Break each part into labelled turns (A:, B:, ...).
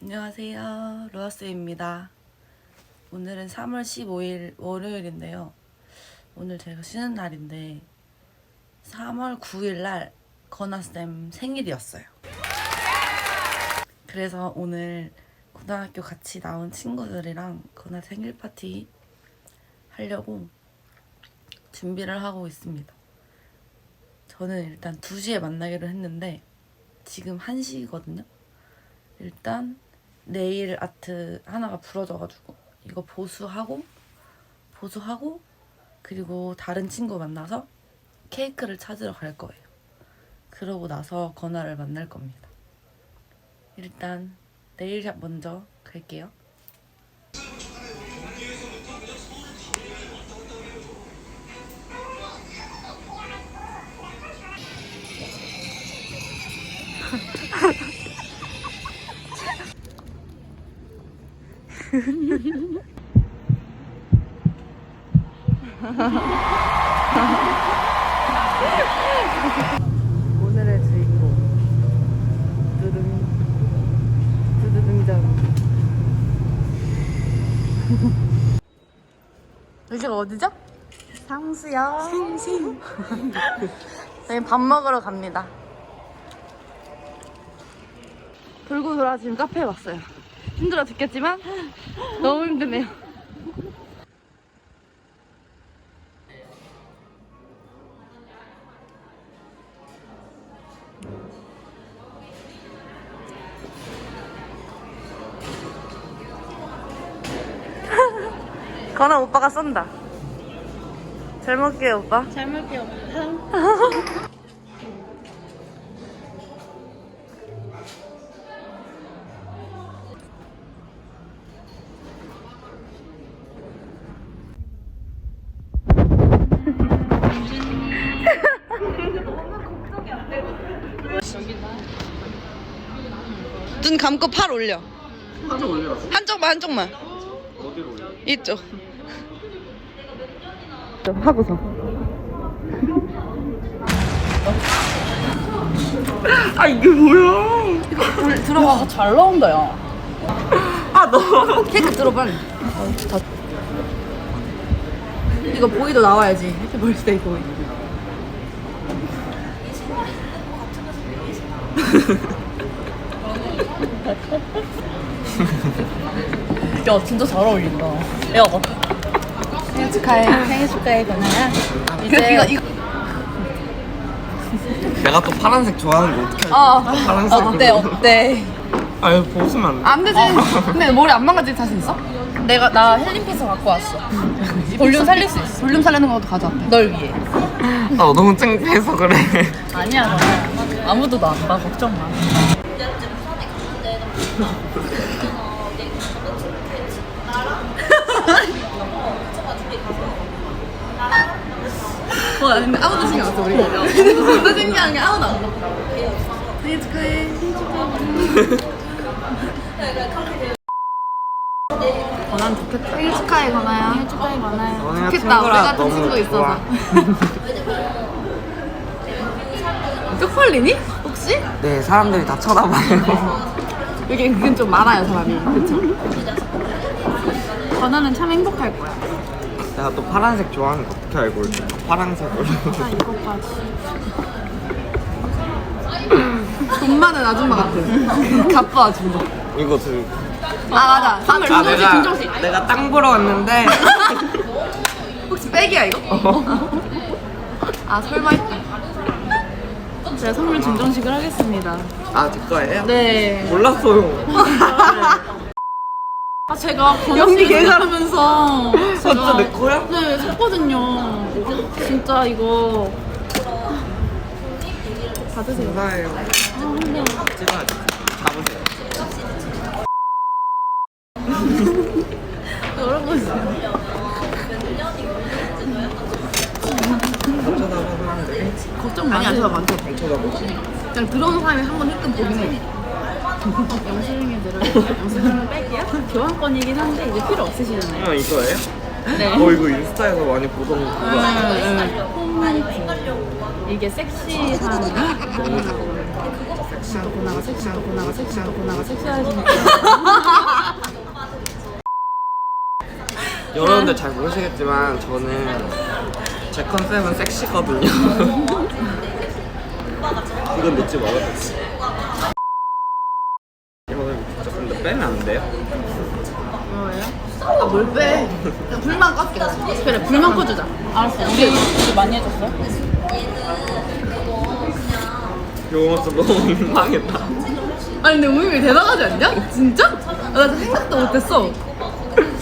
A: 안녕하세요. 로아스입니다. 오늘은 3월 15일 월요일인데요. 오늘 제가 쉬는 날인데 3월 9일 날 건아쌤 생일이었어요. 그래서 오늘 고등학교 같이 나온 친구들이랑 건아 생일 파티 하려고 준비를 하고 있습니다. 저는 일단 2시에 만나기로 했는데 지금 1시거든요. 일단 네일 아트 하나가 부러져가지고 이거 보수하고 보수하고 그리고 다른 친구 만나서 케이크를 찾으러 갈 거예요. 그러고 나서 건아를 만날 겁니다. 일단 네일샵 먼저 갈게요. 오늘의 주인공. 두둥 두두둥장 여기가 어디죠? 상수요. 상수 저희 밥 먹으러 갑니다. 돌고 돌아 지금 카페에 왔어요 힘들어 죽겠지만 너무 힘드네요. 건아 오빠가 쏜다. 잘 먹게요 오빠.
B: 잘 먹게요.
A: 눈 감고 팔 올려
C: 한쪽 올려.
A: 한쪽만 한쪽만
C: 어디로 올려?
A: 이쪽 하고서
C: 아 이게 뭐야?
A: 들어봐 잘 나온다 야
C: 아 너.
A: 케이크 들어 빨리 어, 다. 이거 보이도 나와야지 해피 벌스데이 보이 야 진짜 잘 어울린다 야
B: 생일 축하해. 생일 축하해, 건아야.
A: 이제 이거 이거
C: 내가 또 파란색 좋아하는 거 어떻게 알지?
A: 어,
C: 파란색으로.
A: 어때 어때
C: 아유 벗으면 안 돼.
A: 안 되지 근데 머리 안 망가질 자신 있어? 내가 나 헬린피서 갖고 왔어 볼륨 살릴 수 있어 볼륨 살리는 것도 가져왔대 널 위해
C: 아 너무 창피해서 그래.
A: 아니야 너 아무도 나, 나 걱정 마 와 근데 아무도 신경 안 써 우리 진짜 신기한 게 아무도 안 써. 생일 축하해 건안 좋겠다
B: 생일 축하해, 건아야. 생일 축하해, 건아야.
A: 좋겠다 우리 같은
C: 너무
A: 친구 있어서. 쪽팔리니? 혹시?
C: 네 사람들이 다 쳐다봐요.
A: 여기 그건 좀 많아요 사람이 그쵸?
B: 건아는 참 행복할 거야.
C: 내가 또 파란색 좋아하는 거 어떻게 알고 있어? 파란색으로.
B: 아, 이거까지.
A: 돈 많은 아줌마 같은 갑부 아줌마
C: 이거 들.
A: 아 맞아 선물
C: 아 내가 내가 땅 보러 왔는데.
A: 혹시 백이야 이거? 아 설마 했다
B: 제가 선물 증정식을 하겠습니다.
C: 아 제 거예요?
A: 네
C: 몰랐어요.
B: 아, 제가 건아
A: 연기
B: 씨
A: 개잘-
B: 하면서
C: 진짜 내 거야?
B: 네, 샀거든요. 진짜 이거 받으세요.
C: 감사해요.
B: 아, 근데
C: 찍어야지. 잡으세요.
B: 여러분.
A: 걱정 많이 안 쳐다봐 안 쳐다봐. 그냥 들어오는 사람이 한 번 힐끔 보긴 해
B: 영수증에 들어있는 영수증은 뺄게요. 교환권이긴 한데 이제 필요 없으시잖아요.
C: 아 이거예요?
B: 네.
C: 어 이거 인스타에서 많이 보던 그거 아니에요?
B: 홈라이트 이게 섹시한 섹시한 또 보나가 섹시한 또 보나가 섹시한 또 보나가 섹시해지니까
C: 여러분들 잘 모르시겠지만 저는 제 컨셉은 섹시거든요. 이건 늦지 말아줬어. 이거는 진짜 근데 빼면 안 돼요?
B: 뭐예요?
D: 아뭘 빼? 그냥 불만 껐게
B: 그래 불만 꺼주자 알았어 우리 우리 많이 해줬어?
C: 이거 모습 너무 민망했다.
D: 아니 근데 우임이 대단하지 않냐? 진짜? 아, 나 생각도 못했어.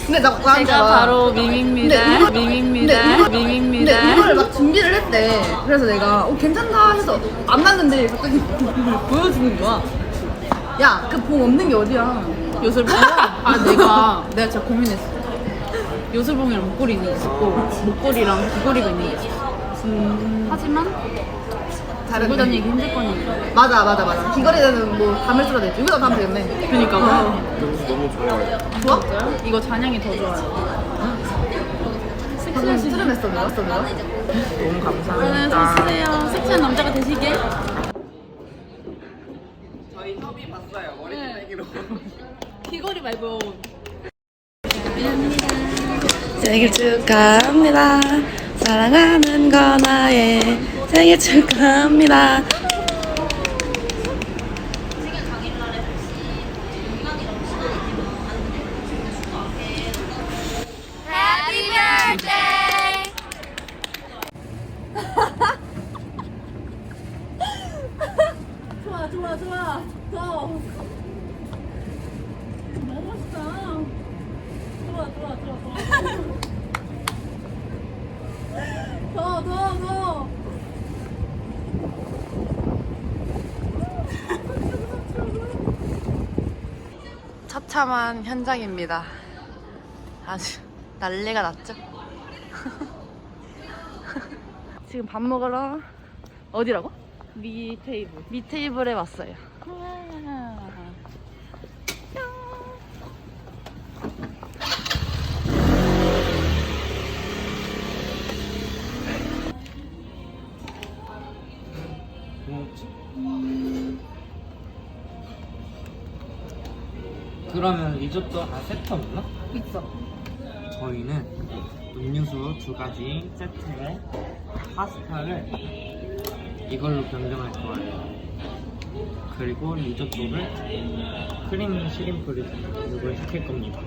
D: 근데 나 나한테
B: 제가
D: 막-
B: 바로 미미입니다
D: 근데 이거-
B: 미미입니다
D: 근데
B: 미미입니다
D: 근데 이걸 막 준비를 했대. 그래서 내가 어 괜찮다 해서 안 났는데 갑자기 보여주는 거야. 야, 그 봉 없는 게 어디야?
B: 요술봉? 아 내가 내가 진짜 고민했어 요술봉이랑 목걸이 있는 게 있었고 목걸이랑 귀걸이가 있는 게 있었어 음, 하지만
D: 다른
B: 들고 다니기 힘들 거니까
D: 맞아, 맞아, 맞아. 귀걸이는 뭐 담을 수라 되지. 여기다 담으면 되겠네.
B: 그니까 와.
C: 여기서 너무 좋아요.
D: 좋아?
B: 진짜요? 이거 잔향이 더 좋아요
D: 방금 스름했어, 내가 써 내가.
C: 너무
B: 저는
C: 감사합니다.
B: 섹시해요 섹시한 남자가 되시길
C: 저희 협의 봤어요. 머리
B: 네.
C: 빼기로.
B: 귀걸이 말고
A: 생일 축하합니다. 사랑하는 거나의 생일 축하합니다.
B: 좋아 좋아 좋아 더 너무 멋있다 더더더
A: 처참한 현장입니다. 아주 난리가 났죠? 지금 밥 먹으러 어디라고?
B: 미 테이블
A: 미 테이블에 왔어요.
C: 그러면 리조또 한 세트 없나?
D: 있어.
C: 저희는 음료수 두 가지 세트에 파스타를 이걸로 변경할 거예요. 그리고 리조또를 크림 시림프를 이걸 시킬 겁니다.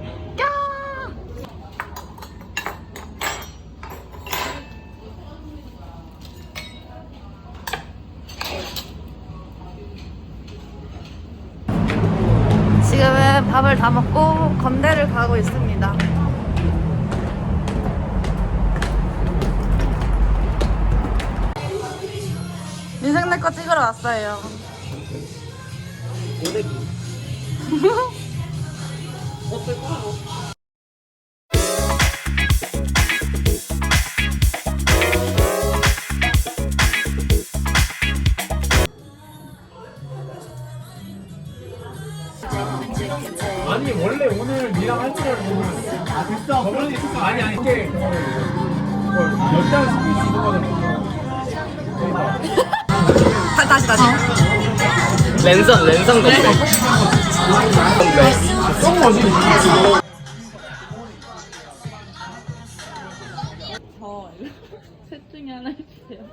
A: 밥을 다 먹고 건대를 가고 있습니다. 민생 내 거 찍으러 왔어요.
E: 아니 원래 오늘 니랑 할 줄 알고 있어 저번에 있었어. 아니 아니 이게 몇달 스킬 수 있는 거잖아
A: 다시 다시.
C: 랜선 랜선 건데.
E: 너무 멋있지
B: 셋 중에 하나 해주세요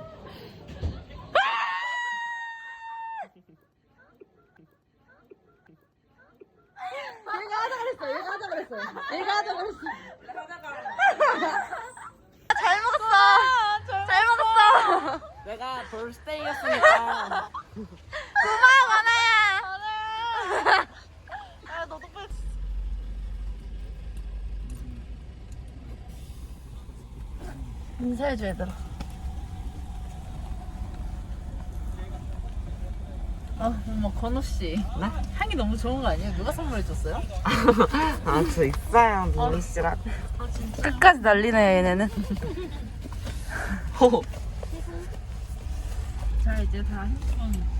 A: 잘 먹었어. 잘 먹었어.
C: 내가 벌스데이였으니까.
A: 고마워 만아야. 아 너도 빨리. 인사해줘 얘들아.
D: 아, 엄마 건우 씨.
C: 네?
D: 향이 너무 좋은 거 아니에요? 누가 선물해 줬어요?
C: 아, 저 있어요, 미니 씨랑.
A: 끝까지 난리네 얘네는.
C: 호.
D: 자, 이제 다 핸드폰